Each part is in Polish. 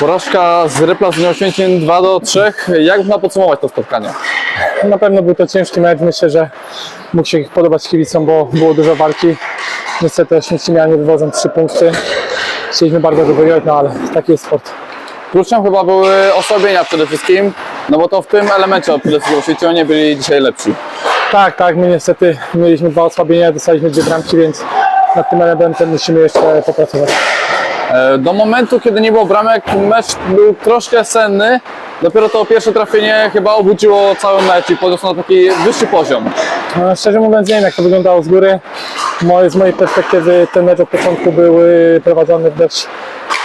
Porażka z Rypla z Nieoświęcim 2 do 3. Jak można podsumować to spotkanie? Na pewno był to ciężki mecz. Myślę, że mógł się podobać kibicom, bo było dużo walki. Niestety Oświęcimianie wywodzą trzy punkty. Chcieliśmy bardzo wygrać, no ale taki jest sport. Kluczem chyba były osłabienia przede wszystkim, no bo to w tym elemencie przede wszystkim Oświęcimonie byli dzisiaj lepsi. Tak, tak, my niestety mieliśmy dwa osłabienia, dostaliśmy dwie bramki, więc nad tym elementem musimy jeszcze popracować. E, Do momentu, kiedy nie było bramek, mecz był troszkę senny. Dopiero to pierwsze trafienie chyba obudziło cały mecz i podniosło na taki wyższy poziom. No, szczerze mówiąc nie wiem jak to wyglądało z góry. Moje, z mojej perspektywy ten mecz od początku był y, prowadzony w dość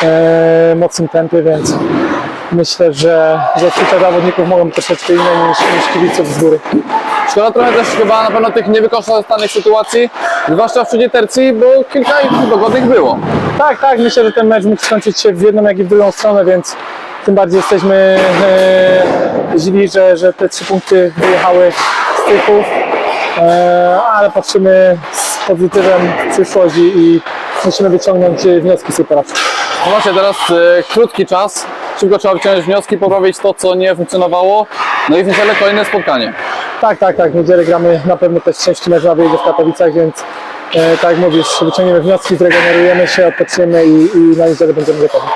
e, mocnym tempie, więc myślę, że, że zawodników mogą troszeczkę inne niż, niż kibiców z góry. Szkoda trochę też chyba na pewno tych niewykorzystanych sytuacji, zwłaszcza w trzeciej tercji, bo kilka ich dogodnych było. Tak, tak, myślę, że ten mecz mógł skończyć się w jedną jak i w drugą stronę, więc tym bardziej jesteśmy e, źli, że, że te trzy punkty wyjechały z tychów, e, ale patrzymy z pozytywem w przyszłość i, i musimy wyciągnąć wnioski z tej porażki. No właśnie, teraz e, krótki czas, szybko trzeba wyciągnąć wnioski, poprawić to, co nie funkcjonowało, no i w niedzielę kolejne spotkanie. Tak, tak, tak, w niedzielę gramy na pewno też ciężki mecz na wyjeździe w Katowicach, więc e, tak jak mówisz, wyciągniemy wnioski, zregenerujemy się, odpoczniemy i, i na niedzielę będziemy gotowi.